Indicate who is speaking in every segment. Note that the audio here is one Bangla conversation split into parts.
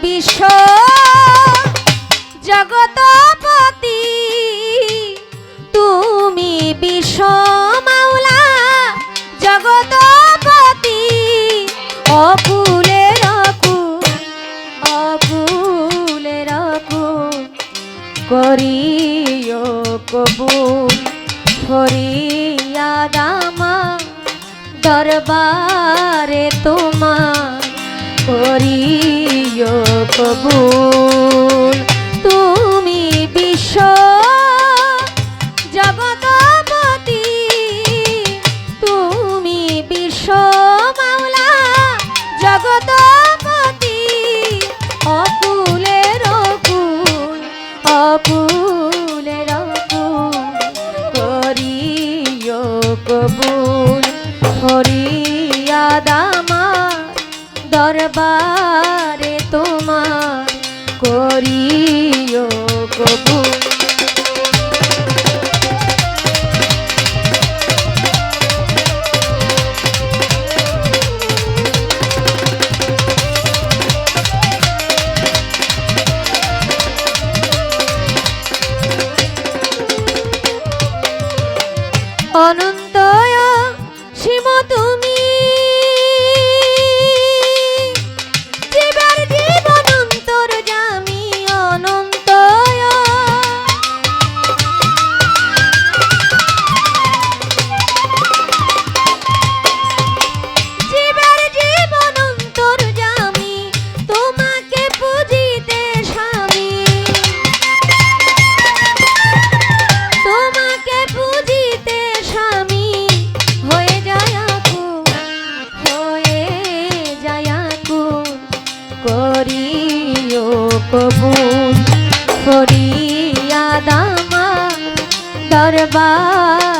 Speaker 1: বিশ্ব জগতপতি। তুমি বিশ্ব মাওলা জগতপতি। অকুল অকুলের অকুল করিও কবুল ফরিয়াদামা দরবারে তোমার। করিও কবুল। তুমি বিশ্ব জগতপতি, তুমি বিশ্ব মাওলা জগতপতি, অকুলের অকুল অকুলের অকুল। করিও কবুল হরিয়াদামা দরবারে তোমার করিও কবুল করিও করিয়া দামা দরবারে।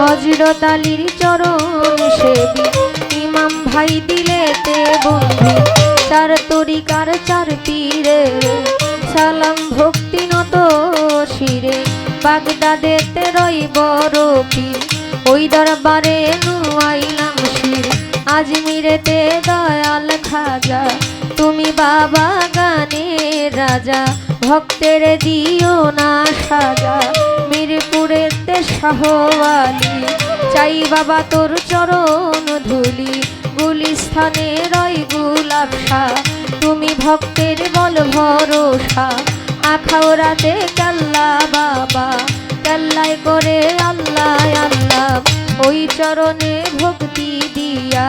Speaker 1: হজরত আলীর চরণ সেবী। ইমাম ভাই দিলেতে বন্ধি, চার তরিকার চার পীরে। সালাম ভক্তি নত শিরে বাগদাদেতে রই বড় পীর। ওই দরবারে নুয়াইলাম শির আজমিরেতে দয়াল খাজা। তুমি বাবা গানের রাজা ভক্তের দিও না সাজা, মিরপুরেতে শাহওয়ালি। চাই বাবা তোর চরণ ধুলি, গুলিস্থানে রয় শাহ তুমি ভক্তের বল ভরসা আখাওরাতে কাল্লা বাবা। কাল্লায় করে আল্লাহ আল্লাহ, ওই চরণে ভক্তি দিয়া।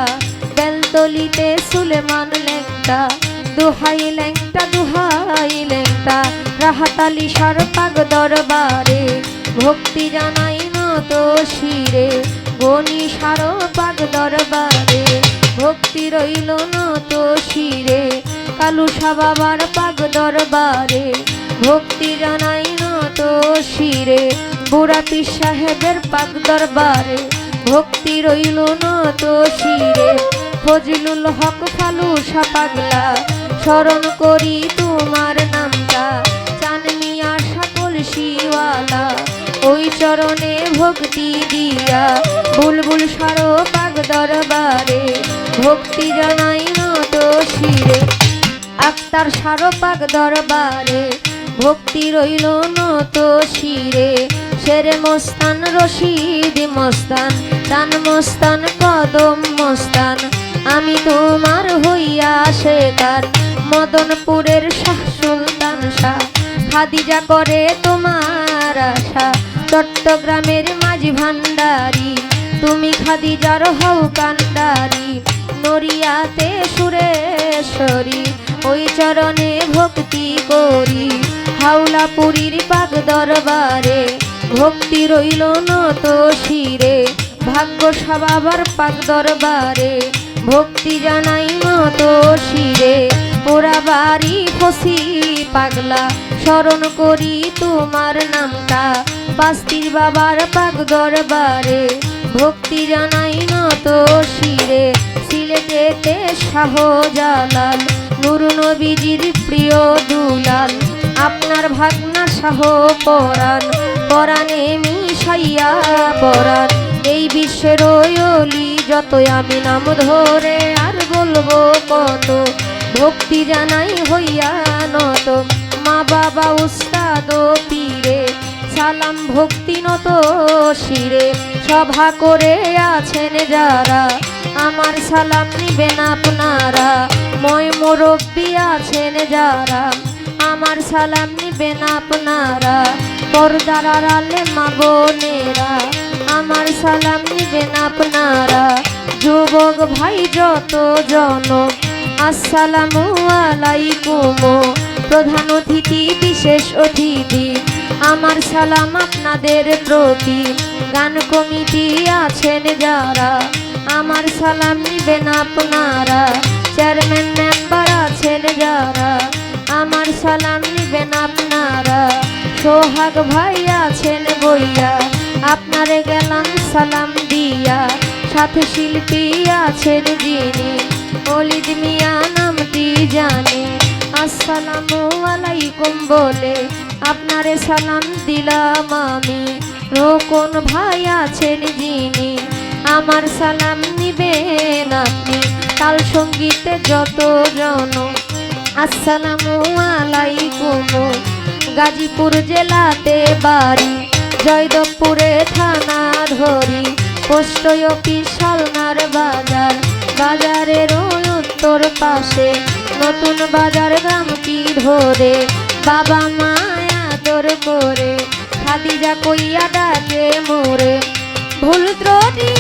Speaker 1: বেলতলিতে সুলেমান লেংটা দুহাই লেংটা দুহাই লেংটা রাহাতালি সার পাগ দরবারে, ভক্তি জানাই নত শিরে। গনি সার পাগ দরবারে, ভক্তি রইল নত শিরে। কালুসা বাবার পাগ দরবারে, ভক্তি জানাই নত শিরে। বুড়া পীর সাহেবের পাক দরবারে, ভক্তি রইল নত শিরে। ফজলুল হক ফালুসা পাগলা, স্মরণ করি তোমার নামটা। শিওয়ালা, ওই চরণে ভক্তি দিয়া। বুলবুল সারো পাগ দরবারে, ভক্তি জানাই নত শিরে। আক্তার সারপাক দরবারে, ভক্তি রইল নত শিরে। শেরে মস্তান, রশিদ মস্তান চান মস্তান, কদম মস্তান। আমি তোমার হইয়া সে তার মদনপুরের শাহ খাদিজা করে তোমার আশা। চট্টগ্রামের মাঝি ভান্ডারি তুমি খাদিজার হও কান্ডারি। নরিয়াতে সুরেশ্বরী, ওই চরণে ভক্তি করি। হাওলাপুরীর পাক দরবারে ভক্তি রইল নত শিরে। ভাগ্য সবাবার পাক দরবারে ভক্তি জানাই মত শিরে। ওরা বাড়ি ফসি পাগলা স্মরণ করি তোমার নামটা। বাস্তির বাবার পাক দরবারে ভক্তি জানাই নত শিরে। সিলেটেতে শাহজালাল, নুর নবীজির প্রিয় দুলাল। আপনার ভাগনা শাহ পরাণ, পরাণে মিশাইয়া পরাণ। এই বিশ্বের অলি যত আমি নাম ধরে আর বলব কত। ভক্তি জানাই হইয়া নত। মা বাবা উস্তাদ পীরে, সালাম ভক্তি নত শিরে। সভা করে আছেন যারা, আমার সালাম নিবেন আপনারা। ময় মুরব্বী আছেন যারা, আমার সালাম নিবেন আপনারা। পর্দার আড়ালে মা বোনেরা, আমার সালাম নিবেন আপনারা। যুবক ভাই যত জন আসসালামু আলাইকুম। প্রধান অতিথি বিশেষ অতিথি, আমার সালাম আপনাদের প্রতি। গান কমিটি আছেন যারা, আমার সালাম নিবেন আপনারা। চেয়ারম্যান, মেম্বার আছেন যারা, আমার সালাম নিবেন আপনারা। সোহাগ ভাই আছেন বইয়া, আপনারে গেলাম সালাম দিয়া। সাথে শিল্পী আছেন যিনি, অলিদ মিয়া নামটি জানে। আসসালামু বলে আপনারে সালাম দিলাম আমি। রোকন ভাই আছেন যিনি, আমার সালাম নিবেন আপনি। তাল সঙ্গীতে যত জন, আসসালামু গাজীপুর জেলাতে বাড়ি, জয়দেবপুরে থানা ধরি পোস্ট সালনার বাজার, বাজারের উত্তর পাশে নতুন বাজার গ্রামটি ধরে? বাবা মায়া তোর করে খাদিজা কইয়া ডাকে মোরে। ভুল ত্রুটি